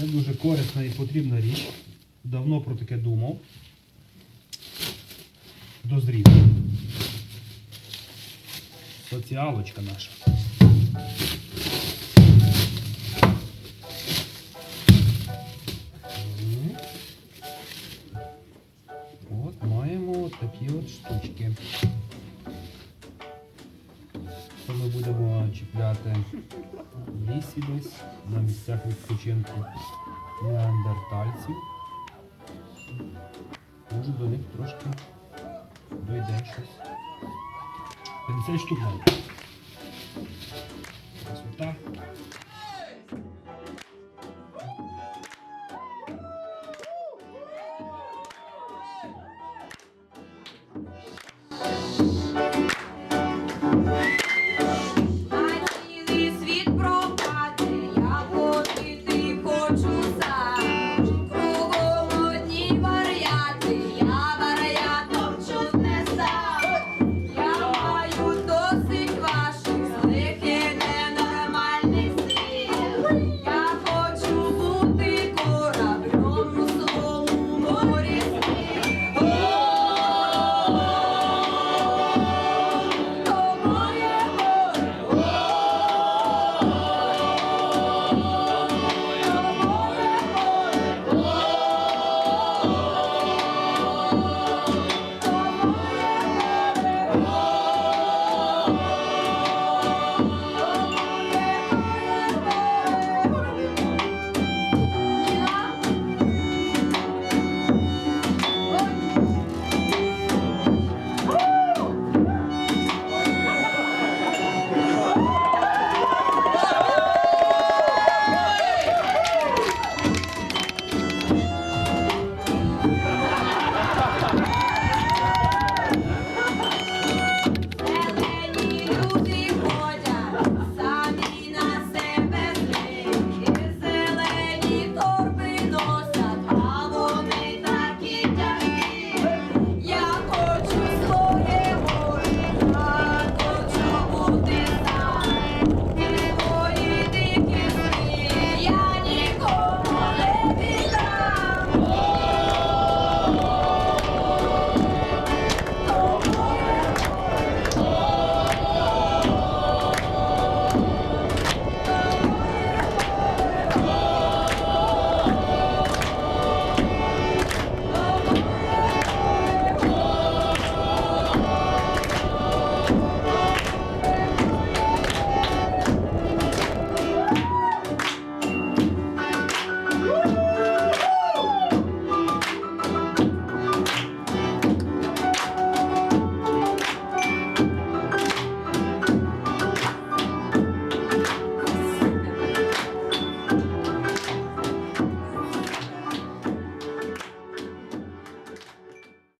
Це дуже корисна і потрібна річ. Давно про таке думав. Дозрів. Соціалочка наша. От маємо от такі от штучки. Це ми будемо чіпляти в лісі десь на місцях відпочинку неандертальців. Може до них трошки дойде щось. 50 штук Ось Красота.